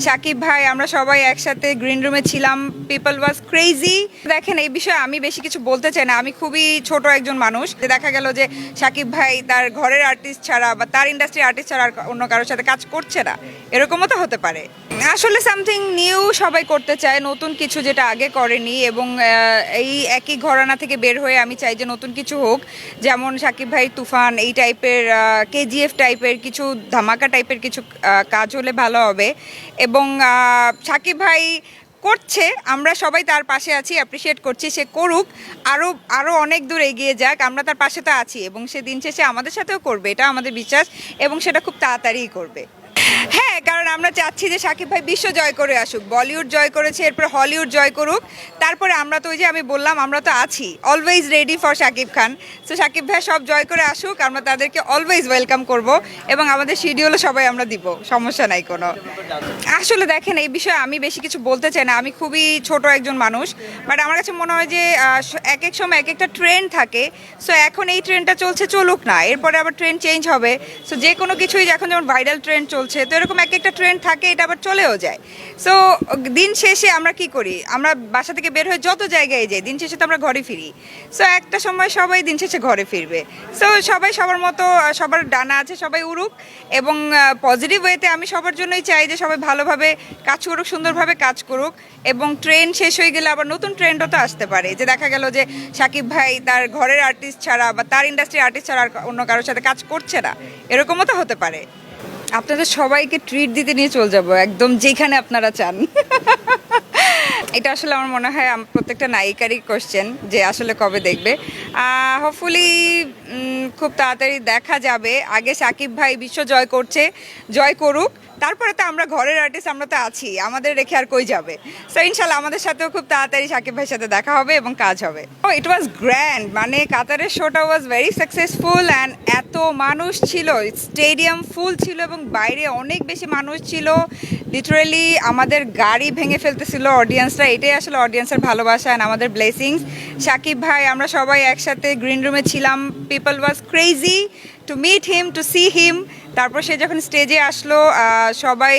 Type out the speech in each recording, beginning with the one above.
সাকিব ভাই, আমরা সবাই একসাথে গ্রিন রুমে ছিলাম। পিপল ওয়াজ ক্রেজি দেখেন, এই বিষয়ে আমি বেশি কিছু বলতে চাই না। আমি খুবই ছোট একজন মানুষ। যে দেখা গেল যে সাকিব ভাই তার ঘরের আর্টিস্ট ছাড়া বা তার ইন্ডাস্ট্রি আর্টিস্ট ছাড়া আর অন্য কারোর সাথে কাজ করছে না। এরকমও তো হতে পারে। আসলে সামথিং নিউ সবাই করতে চায়, নতুন কিছু যেটা আগে করেনি এবং এই একই ঘরানা থেকে বের হয়ে আমি চাই যে নতুন কিছু হোক। যেমন সাকিব ভাই তুফান এই টাইপের কেজিএফ টাইপের কিছু, ধামাকা টাইপের কিছু কাজ হলে ভালো হবে। এবং সাকিব ভাই করছে, আমরা সবাই তার পাশে আছি অ্যাপ্রিসিয়েট করছি, সে করুক। আরও আরও অনেক দূর এগিয়ে যাক, আমরা তার পাশে তো আছি এবং সে দিন শেষে আমাদের সাথেও করবে, এটা আমাদের বিশ্বাস এবং সেটা খুব তাড়াতাড়িই করবে। হ্যাঁ কারণ আমরা চাচ্ছি যে সাকিব ভাই বিশ্ব জয় করে আসুক, বলিউড জয় করেছে, এরপর হলিউড জয় করুক। তারপরে আমরা তো ওই যে আমি বললাম, আমরা তো আছি always ready for Shakib Khan. তো সাকিব ভাই সব জয় করে আসুক, আমরা তাদেরকে অলওয়েজ ওয়েলকাম করব এবং আমাদের শিডিউলও সবাই আমরা দিব, সমস্যা নাই কোনো। আসলে দেখেন, এই বিষয়ে আমি বেশি কিছু বলতে চাই না। আমি খুবই ছোট একজন মানুষ বাট আমার কাছে মনে হয় যে এক এক সময় এক একটা ট্রেন্ড থাকে। সো এখন এই ট্রেনটা চলছে, চলুক না। এরপরে আবার ট্রেন চেঞ্জ হবে। সো যে কোনো কিছুই এখন যেমন ভাইরাল ট্রেন্ড চলছে, তো এরকম এক একটা ট্রেন থাকে, এটা আবার চলেও যায়। সো দিন শেষে আমরা কি করি? আমরা বাসা থেকে বের হয়ে যত জায়গায় যাই, দিন শেষে তো আমরা ঘরে ফিরি। সো একটা সময় সবাই দিন শেষে ঘরে ফিরবে। সো সবাই সবার মতো সবার ডানা আছে, সবাই উড়ুক এবং পজিটিভ ওয়েতে আমি সবার জন্যই চাই যে সবাই ভালোভাবে কাজ করুক, সুন্দরভাবে কাজ করুক এবং ট্রেন শেষ হয়ে গেলে আবার নতুন ট্রেন্ডও তো আসতে পারে। যে দেখা গেল যে সাকিব ভাই তার ঘরের আর্টিস্ট ছাড়া বা তার ইন্ডাস্ট্রির আর্টিস্ট ছাড়া আর অন্য কারোর সাথে কাজ করছে না, এরকমও তো হতে পারে। আপনাদের সবাইকে ট্রিট দিতে নিয়ে চলে যাব, একদম যেখানে আপনারা চান। এটা আসলে আমার মনে হয় প্রত্যেকটা নায়িকারই কোশ্চেন যে আসলে কবে দেখবে। হোপফুলি খুব তাড়াতাড়ি দেখা যাবে। আগে সাকিব ভাই বিশ্ব জয় করছে, জয় করুক। তারপরে তো আমরা ঘরের আর্টিস্ট আমরা তো আছি। আমাদের রেখে আর কই যাবে? সো ইনশাল্লাহ আমাদের সাথেও খুব তাড়াতাড়ি সাকিব ভাইয়ের সাথে দেখা হবে এবং কাজ হবে। ও ইট ওয়াজ গ্র্যান্ড মানে কাতারের শোটা ওয়াজ ভেরি সাকসেসফুল অ্যান্ড এত মানুষ ছিল। স্টেডিয়াম ফুল ছিল এবং বাইরে অনেক বেশি মানুষ ছিল। লিটারেলি আমাদের গাড়ি ভেঙে ফেলতেছিল অডিয়েন্সরা এটাই আসলে অডিয়েন্সের ভালোবাসা অ্যান্ড আমাদের ব্লেসিংস সাকিব ভাই, আমরা সবাই একসাথে গ্রিন রুমে ছিলাম people was crazy to meet him to see him তারপর সে যখন স্টেজে আসলো সবাই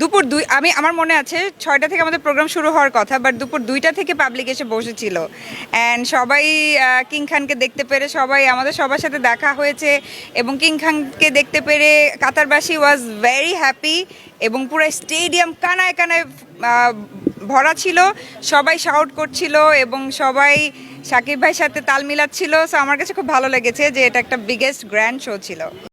দুপুর দুই, আমি, আমার মনে আছে ছয়টা থেকে আমাদের প্রোগ্রাম শুরু হওয়ার কথা বাট দুপুর দুইটা থেকে পাবলিক এসে বসেছিল। অ্যান্ড সবাই কিং খানকে দেখতে পেরে সবাই, আমাদের সবার সাথে দেখা হয়েছে এবং কিং খানকে দেখতে পেরে কাতারবাসী ওয়াজ ভেরি হ্যাপি এবং পুরো স্টেডিয়াম কানায় কানায় ভরা ছিল, সবাই শাউট করছিল এবং সবাই সাকিব ভাইয়ের সাথে তাল মিলাচ্ছিল। সো আমার কাছে খুব ভালো লেগেছে যে এটা একটা বিগেস্ট গ্র্যান্ড শো ছিল।